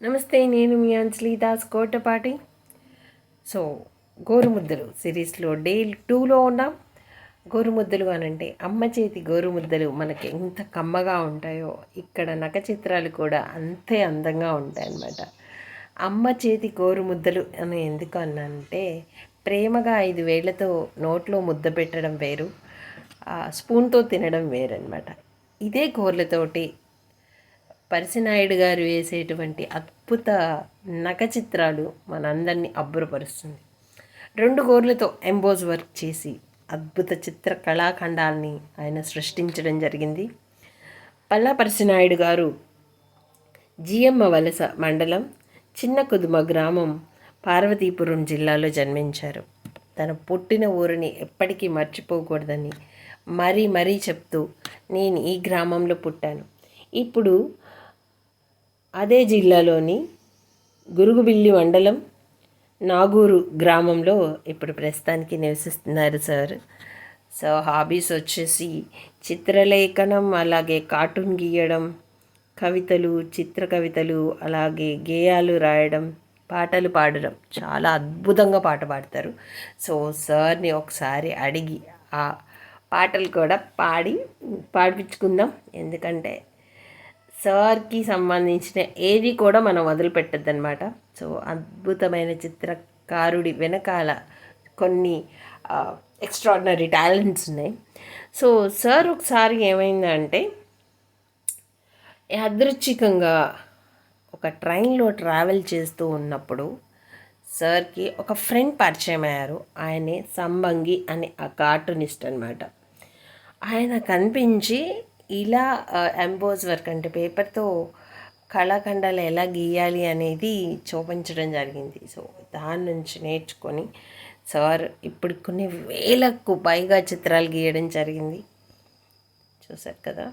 నమస్తే నేను మీ అంజలి దాస్ కోటపాటి. సో గోరుముద్దలు సిరీస్లో డే టూలో ఉన్నాం. గోరుముద్దలు అనంటే అమ్మ చేతి గోరుముద్దలు మనకి ఎంత కమ్మగా ఉంటాయో ఇక్కడ నక చిత్రాలు కూడా అంతే అందంగా ఉంటాయి అన్నమాట అమ్మ చేతి గోరుముద్దలు అని ఎందుకు అన్నంటే ప్రేమగా ఐదు వేళ్ళతో నోట్లో ముద్ద పెట్టడం వేరు స్పూన్తో తినడం వేరనమాట ఇదే గోర్లతోటి పరిసినాయుడు గారు వేసేటువంటి అద్భుత నక చిత్రాలు మనందరినీ అబ్బురపరుస్తుంది. రెండు గోర్లతో ఎంబోజ్ వర్క్ చేసి అద్భుత చిత్ర కళాఖండాల్ని ఆయన సృష్టించడం జరిగింది. పల్లా పరిసినాయుడు గారు జిఎమ్మ వలస మండలం చిన్న కుదుమ గ్రామం పార్వతీపురం జిల్లాలో జన్మించారు. తన పుట్టిన ఊరిని ఎప్పటికీ మర్చిపోకూడదని మరీ మరీ చెప్తూ నేను ఈ గ్రామంలో పుట్టాను. ఇప్పుడు అదే జిల్లాలోని గురుగుబిల్లి మండలం నాగూరు గ్రామంలో ఇప్పుడు ప్రస్తుతానికి నివసిస్తున్నారు సార్. సో హాబీస్ వచ్చేసి చిత్రలేఖనం అలాగే కార్టూన్ గీయడం కవితలు చిత్ర కవితలు అలాగే గేయాలు రాయడం పాటలు పాడడం చాలా అద్భుతంగా పాట పాడతారు. సో సార్ని ఒకసారి అడిగి ఆ పాటలు కూడా పాడి పాడిపించుకుందాం. ఎందుకంటే సార్కి సంబంధించిన ఏది కూడా మనం వదిలిపెట్టద్దు అనమాట సో అద్భుతమైన చిత్రకారుడి వెనకాల కొన్ని ఎక్స్ట్రాడినరీ టాలెంట్స్ ఉన్నాయి. సో సార్ ఒకసారి ఏమైందంటే యాదృచ్ఛికంగా ఒక ట్రైన్లో ట్రావెల్ చేస్తూ ఉన్నప్పుడు సార్కి ఒక ఫ్రెండ్ పరిచయం అయ్యారు ఆయనే సంబంగి అనే ఆ కార్టూనిస్ట్ అనమాట ఆయన కనిపించి ఇలా ఎంబోజ్ వర్క్ అంటే పేపర్తో కళాఖండాలు ఎలా గీయాలి అనేది చూపించడం జరిగింది. సో దాని నుంచి నేర్చుకొని సార్ ఇప్పుడు కొన్ని వేలకు పైగా చిత్రాలు గీయడం జరిగింది. చూసారు కదా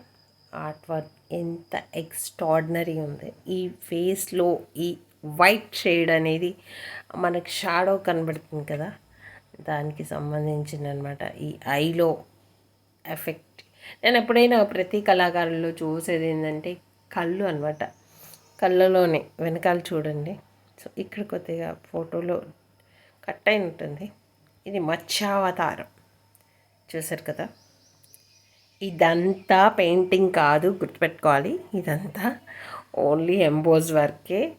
ఆర్ట్ వర్క్ ఎంత ఎక్స్ట్రాడినరీ ఉంది. ఈ ఫేస్లో ఈ వైట్ షేడ్ అనేది మనకు షాడో కనబడుతుంది కదా దానికి సంబంధించింది అనమాట ఈ ఐలో ఎఫెక్ట్ నేను ఎప్పుడైనా ప్రతి కళాకారుల్లో చూసేది ఏంటంటే కళ్ళు అనమాట కళ్ళలోనే వెనకాల చూడండి. సో ఇక్కడ కొద్దిగా ఫోటోలో కట్ అయిన ఉంటుంది. ఇది మత్స్యావతారం. చూసారు కదా? ఇదంతా పెయింటింగ్ కాదు గుర్తుపెట్టుకోవాలి. ఇదంతా ఓన్లీ ఎంబోజ్ వర్కే.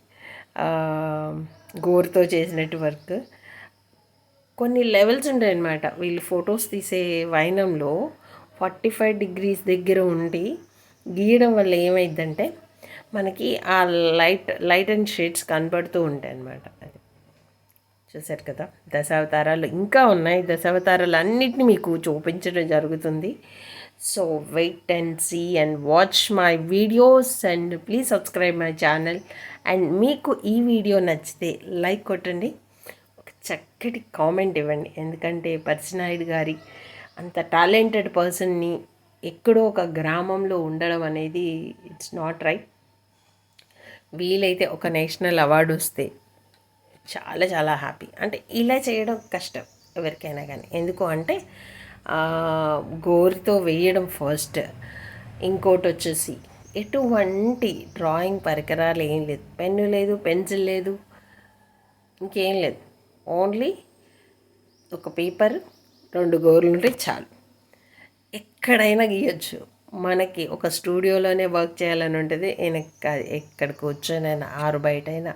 గోరుతో చేసినట్టు వర్క్. కొన్ని లెవెల్స్ ఉంటాయి వీళ్ళు ఫొటోస్ తీసే వైనంలో ఫార్టీ ఫైవ్ డిగ్రీస్ దగ్గర ఉండి గీయడం వల్ల ఏమైందంటే మనకి ఆ లైట్ లైట్ అండ్ షేడ్స్ కనబడుతూ ఉంటాయి అన్నమాట అది. చూసారు కదా? దశావతారాలు ఇంకా ఉన్నాయి. దశావతారాలు అన్నిటిని మీకు చూపించడం జరుగుతుంది. So wait and see and watch my videos and please subscribe my channel and మీకు ఈ వీడియో నచ్చితే లైక్ కొట్టండి. ఒక చక్కటి కామెంట్ ఇవ్వండి. ఎందుకంటే పర్సనాయుడు గారి అంత టాలెంటెడ్ పర్సన్ని ఎక్కడో ఒక గ్రామంలో ఉండడం అనేది ఇట్స్ నాట్ రైట్. వీలైతే ఒక నేషనల్ అవార్డు వస్తే చాలా చాలా హ్యాపీ. అంటే ఇలా చేయడం కష్టం ఎవరికైనా కానీ. ఎందుకు అంటే గోరితో వేయడం ఫస్ట్. ఇంకోటి వచ్చేసి ఎటువంటి డ్రాయింగ్ పరికరాలు ఏం లేదు. పెన్ను లేదు పెన్సిల్ లేదు ఇంకేం లేదు. ఓన్లీ ఒక పేపర్ రెండు గోర్లు ఉంటే చాలు. ఎక్కడైనా గీయచ్చు. మనకి ఒక స్టూడియోలోనే వర్క్ చేయాలని ఉంటుంది. వెనక్కి ఎక్కడ కూర్చొనైనా ఆరు బయటైనా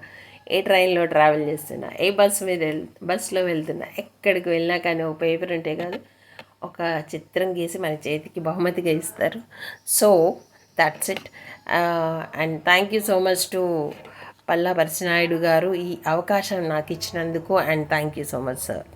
ఏ ట్రైన్లో ట్రావెల్ చేస్తున్నా ఏ బస్ మీద వెళ్ బస్సులో వెళ్తున్నా ఎక్కడికి వెళ్ళినా కానీ ఒక పేపర్ ఉంటే కాదు. ఒక చిత్రం గీసి మన చేతికి బహుమతిగా ఇస్తారు. So that's it and thank you so much to Palla Parasinaidu garu ఈ అవకాశం నాకు ఇచ్చినందుకు and thank you so much sir